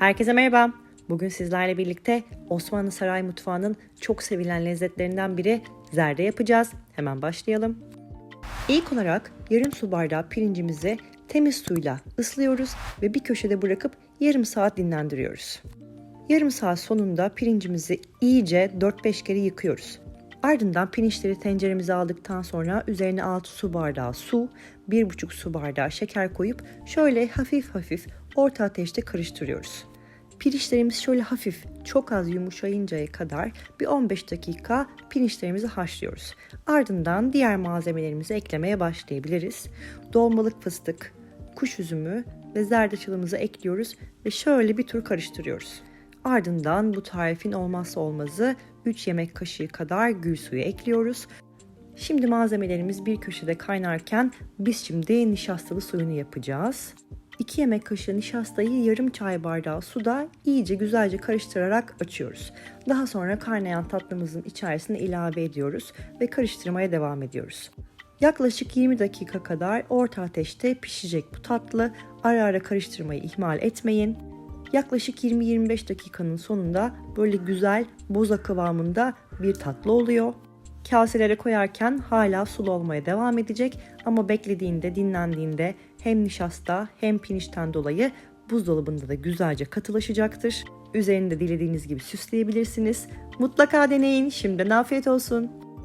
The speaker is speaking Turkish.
Herkese merhaba. Bugün sizlerle birlikte Osmanlı Saray Mutfağı'nın çok sevilen lezzetlerinden biri zerde yapacağız. Hemen başlayalım. İlk olarak yarım su bardağı pirincimizi temiz suyla ıslıyoruz ve bir köşede bırakıp yarım saat dinlendiriyoruz. Yarım saat sonunda pirincimizi iyice 4-5 kere yıkıyoruz. Ardından pirinçleri tenceremize aldıktan sonra üzerine 6 su bardağı su, 1,5 su bardağı şeker koyup şöyle hafif hafif orta ateşte karıştırıyoruz. Pirinçlerimiz şöyle hafif, çok az yumuşayıncaya kadar bir 15 dakika pirinçlerimizi haşlıyoruz. Ardından diğer malzemelerimizi eklemeye başlayabiliriz. Dolmalık fıstık, kuş üzümü ve zerdeçalımızı ekliyoruz ve şöyle bir tur karıştırıyoruz. Ardından bu tarifin olmazsa olmazı 3 yemek kaşığı kadar gül suyu ekliyoruz. Şimdi malzemelerimiz bir köşede kaynarken biz şimdi nişastalı suyunu yapacağız. 2 yemek kaşığı nişastayı yarım çay bardağı suda iyice güzelce karıştırarak açıyoruz. Daha sonra kaynayan tatlımızın içerisine ilave ediyoruz ve karıştırmaya devam ediyoruz. Yaklaşık 20 dakika kadar orta ateşte pişecek bu tatlı. Ara ara karıştırmayı ihmal etmeyin. Yaklaşık 20-25 dakikanın sonunda böyle güzel boza kıvamında bir tatlı oluyor. Kaselere koyarken hala sulu olmaya devam edecek ama beklediğinde, dinlendiğinde hem nişasta hem pirinçten dolayı buzdolabında da güzelce katılaşacaktır. Üzerini de dilediğiniz gibi süsleyebilirsiniz. Mutlaka deneyin. Şimdiden afiyet olsun.